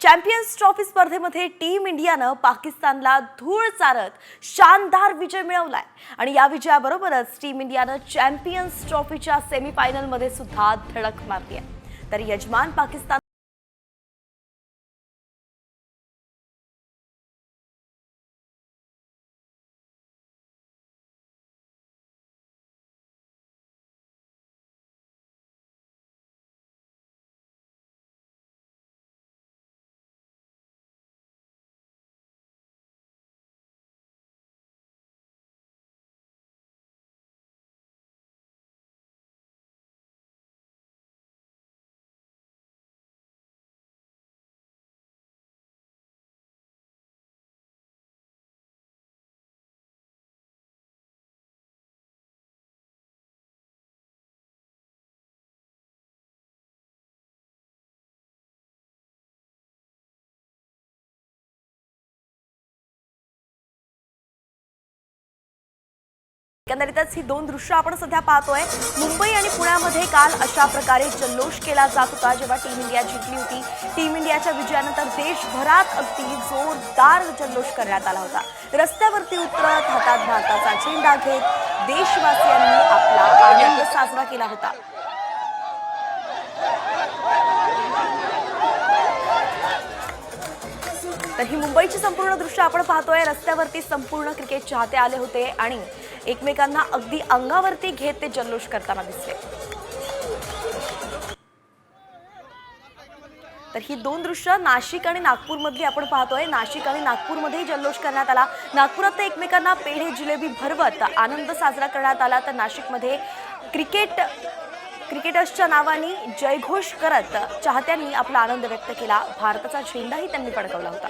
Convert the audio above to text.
Champions trophy स्पर्धेमध्ये team इंडियानं पाकिस्तानला धूळ चारत शानदार विजय मिळवलाय. आणि या विजयाबरोबरच टीम इंडियानं चॅम्पियन्स ट्रॉफीच्या सेमीफायनलमध्ये सुद्धा धडक मारली आहे. तर यजमान पाकिस्तान एकंदरीतच ही दोन दृश्य आपण सध्या पाहतोय. मुंबई आणि पुण्यामध्ये काल अशा प्रकारे जल्लोष केला जात होता जेव्हा टीम इंडिया जिंकली होती. टीम इंडियाच्या विजयानंतर देशभरात अगदी जोरदार जल्लोष करण्यात आला होता. रस्त्यावरती उतरत हातात भारताचा झेंडा घेत देशवासियांनी आपला आनंद साजरा केला होता. तर ही मुंबईची संपूर्ण दृश्य आपण पाहतोय. रस्त्यावरती संपूर्ण क्रिकेट चाहते आले होते आणि एकमेकांना अगदी अंगावरती घेत ते जल्लोष करताना दिसले. तर ही दोन दृश्य नाशिक आणि नागपूरमधली आपण पाहतोय. नाशिक आणि नागपूरमध्येही जल्लोष करण्यात आला. नागपुरात तर एकमेकांना पेढे जिलेबी भरवत आनंद साजरा करण्यात आला. तर नाशिकमध्ये क्रिकेट क्रिकेटर्सच्या नावाने जयघोष करत चाहत्यांनी आपला आनंद व्यक्त केला. भारताचा झेंडाही त्यांनी फडकवला होता.